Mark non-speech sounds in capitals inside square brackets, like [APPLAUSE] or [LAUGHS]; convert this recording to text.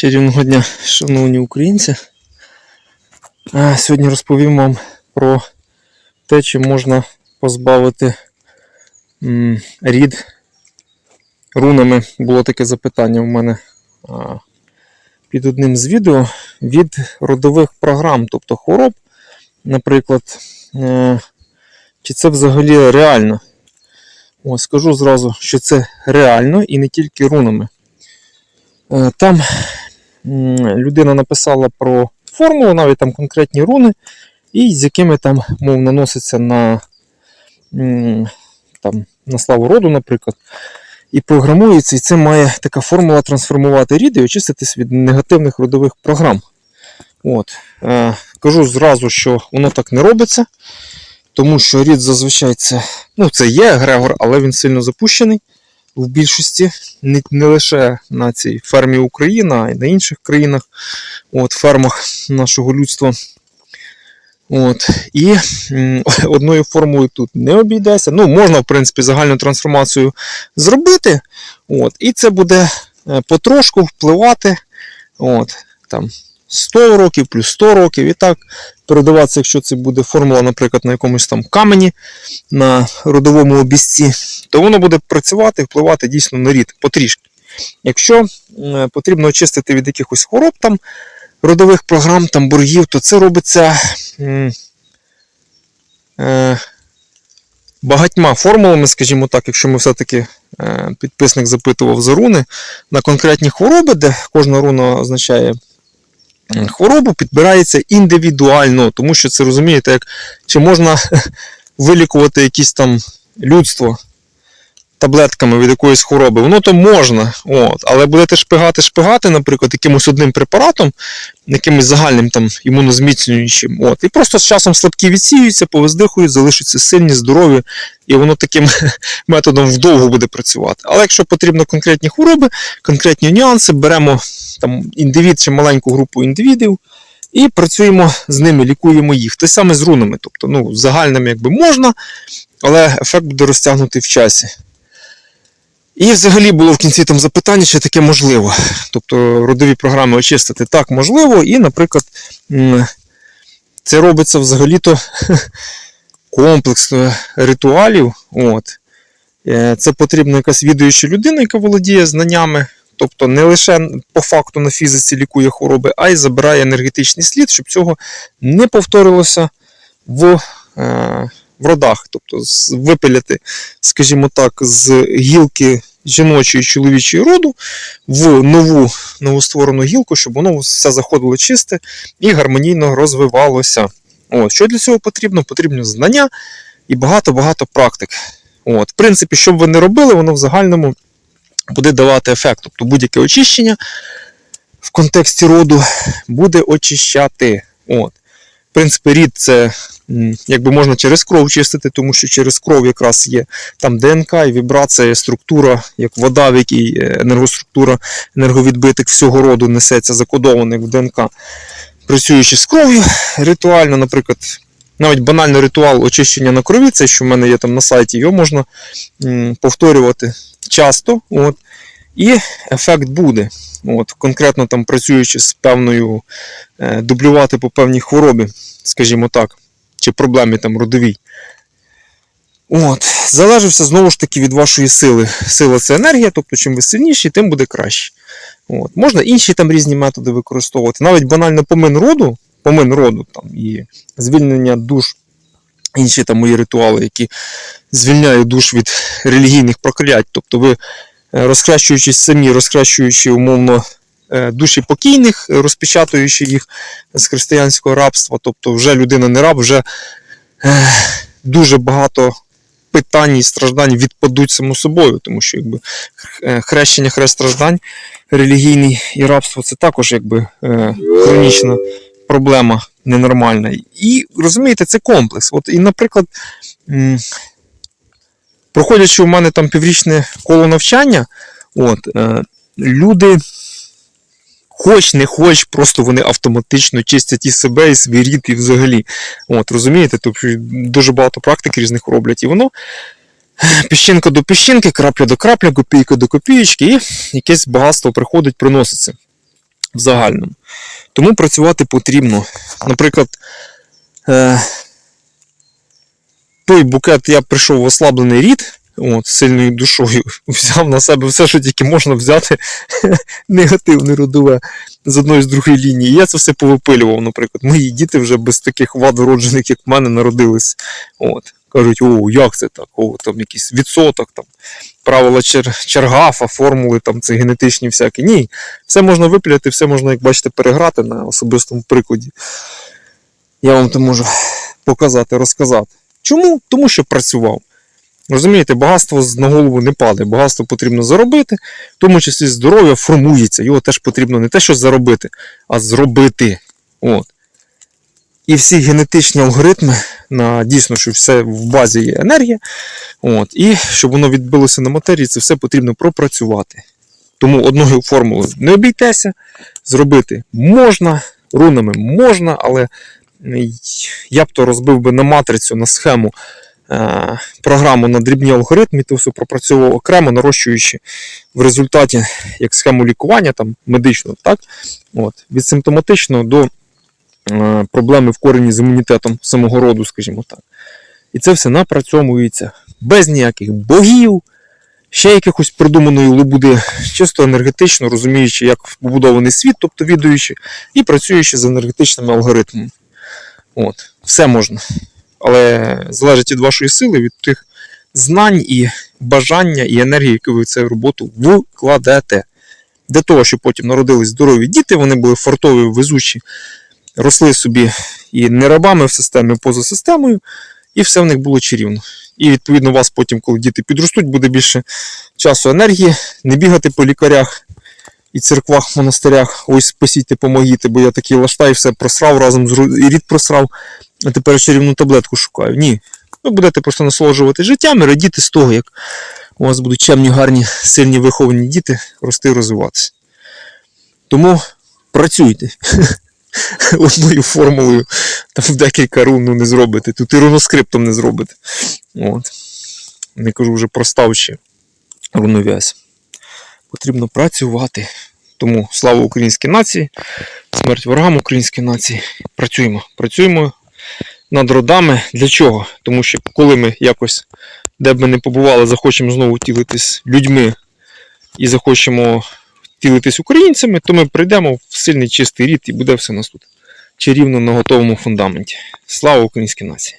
Чарівного дня, шановні українці. Сьогодні розповім вам про те, чи можна позбавити рід рунами. Було таке запитання в мене під одним з відео від родових програм, тобто хвороб, наприклад, е, чи це взагалі реально. Ось, скажу зразу, що це реально і не тільки рунами. Е, Там людина написала про формулу, навіть там конкретні руни, і з якими там, мов, наноситься на, там, на славу роду, наприклад, і програмується, і це має така формула трансформувати рід і очиститись від негативних родових програм. От. Е, кажу зразу, що воно так не робиться, тому що рід зазвичай це, ну, це є Грегор, але він сильно запущений в більшості, не, не лише на цій фермі Україна, а й на інших країнах, от, фермах нашого людства. От. І [LAUGHS] одною формулою тут не обійдеться. Ну, можна, в принципі, загальну трансформацію зробити. От, і це буде е, потрошку впливати. От, там, 100 років плюс 100 років. І так передаватися, якщо це буде формула, наприклад, на якомусь там камені, на родовому обізці, то воно буде працювати, впливати дійсно на рід потрішки. Якщо е, потрібно очистити від якихось хвороб, там, родових програм, там, боргів, то це робиться е, багатьма формулами, скажімо так, якщо ми все-таки е, підписник запитував за руни на конкретні хвороби, де кожна руна означає хворобу, підбирається індивідуально, тому що це розумієте, як чи можна [LAUGHS] вилікувати якісь там людство таблетками від якоїсь хвороби, воно то можна, от, але будете шпигати, шпигати, наприклад, якимось одним препаратом, якимось загальним там імунозміцнюючим, от, і просто з часом слабкі відсіюються, повиздихують, залишаться сильні, здорові, і воно таким [LAUGHS] методом вдовго буде працювати. Але якщо потрібно конкретні хвороби, конкретні нюанси, беремо там індивід чи маленьку групу індивідів. І працюємо з ними, лікуємо їх. Те саме з рунами. Тобто, ну, загальним якби можна, але ефект буде розтягнутий в часі. І взагалі було в кінці там запитання, чи таке можливо. Тобто родові програми очистити так можливо, і, наприклад, це робиться взагалі-то [LAUGHS] комплексно ритуалів. От. Е, Це потрібна якась відуюча людина, яка володіє знаннями. Тобто не лише по факту на фізиці лікує хвороби, а й забирає енергетичний слід, щоб цього не повторилося в, е, в родах. Тобто випиляти, скажімо так, з гілки жіночої і чоловічої роду в нову новостворену гілку, щоб воно все заходило чисте і гармонійно розвивалося. От. Що для цього потрібно? Потрібно знання і багато-багато практик. От. В принципі, що б ви не робили, воно в загальному буде давати ефект. Тобто будь-яке очищення в контексті роду буде очищати. От. В принципі, рід це якби можна через кров чистити, тому що через кров якраз є там ДНК і вібрація, структура, як вода, в якій е, енергоструктура, енерговідбиток всього роду несеться закодований в ДНК. Працюючи з кров'ю ритуально, наприклад, навіть банальний ритуал очищення на крові, це що в мене є там на сайті, його можна повторювати часто. От, і ефект буде. От, конкретно там працюючи з певною, е, дублювати по певній хворобі, скажімо так, чи проблемі там родовій. От, залежився знову ж таки від вашої сили. Сила це енергія, тобто чим ви сильніші, тим буде краще. От. Можна інші там різні методи використовувати. Навіть банально помин роду, помин роду там, і звільнення душ, інші там мої ритуали, які звільняють душ від релігійних проклять. Тобто ви, е, розхрещуючись самі, розхрещуючи умовно е, душі покійних, розпечатуючи їх з християнського рабства, тобто вже людина не раб, вже е, дуже багато питань і страждань відпадуть само собою, тому що якби хрещення, хрест страждань, релігійний і рабство це також якби хронічна проблема ненормальна. І розумієте, це комплекс. От, і, наприклад, проходячи у мене там піврічне коло навчання, от, е, люди. Хоч не хоч, просто вони автоматично чистять і себе, і свій рід, і взагалі. От, розумієте? Тобто дуже багато практик різних роблять. І воно піщинка до піщинки, крапля до крапля, копійка до копієчки, і якесь багатство приходить, приноситься. в загальному. Тому працювати потрібно. Наприклад, е, той букет я прийшов в ослаблений рід, от, сильною душою, [LAUGHS] взяв на себе все, що тільки можна взяти, [LAUGHS] негативне родове з одної з другої лінії. Я це все повипилював, наприклад. Мої діти вже без таких вад вроджених, як в мене, народились. От. Кажуть, о, як це так? О, там якийсь відсоток, там, правила чер... чергафа, формули, там, це генетичні всякі. Ні, все можна випиляти, все можна, як бачите, переграти на особистому прикладі. Я вам то можу показати, розказати. Чому? Тому що працював. Розумієте, багатство на голову не падає, багатство потрібно заробити, в тому числі здоров'я формується. Його теж потрібно не те, що заробити, а зробити. От. І всі генетичні алгоритми на дійсно, що все в базі є енергія. От, і щоб воно відбилося на матерії, це все потрібно пропрацювати. Тому одною формулою не обійтеся, зробити можна, рунами можна, але я б то розбив би на матрицю, на схему е, програму на дрібні алгоритми, то все пропрацьовував окремо, нарощуючи в результаті як схему лікування там, медичного, так? От, від симптоматичного до е, проблеми в корені з імунітетом самого роду, скажімо так. І це все напрацьовується без ніяких богів, ще якихось придуманої лабуди, чисто енергетично розуміючи, як побудований світ, тобто відуючи, і працюючи з енергетичними алгоритмами. От, все можна. Але залежить від вашої сили, від тих знань і бажання і енергії, яку ви в цю роботу вкладете. Для того, щоб потім народились здорові діти, вони були фартові, везучі, росли собі і не рабами в системі, а поза системою, і все в них було чарівно. І відповідно, у вас потім, коли діти підростуть, буде більше часу енергії, не бігати по лікарях і церквах, монастирях. Ось спасіть, помогіть, бо я такий лаштай все просрав разом з і рід просрав, а тепер чарівну таблетку шукаю. Ні. Ви будете просто насолоджувати життям і радіти з того, як у вас будуть чемні, гарні, сильні виховані діти рости розвиватися. Тому працюйте. [LAUGHS] Одною формулою там в декілька рун ну, не зробите. Тут і руноскриптом не зробите. От. Не кажу вже про ставчі руновязь. Потрібно працювати. Тому слава українській нації, смерть ворогам української нації. Працюємо. Працюємо над родами. Для чого? Тому що коли ми якось, де б ми не побували, захочемо знову тілитись людьми і захочемо тілитись українцями, то ми прийдемо в сильний чистий рід і буде все нас тут чарівно на готовому фундаменті. Слава українській нації!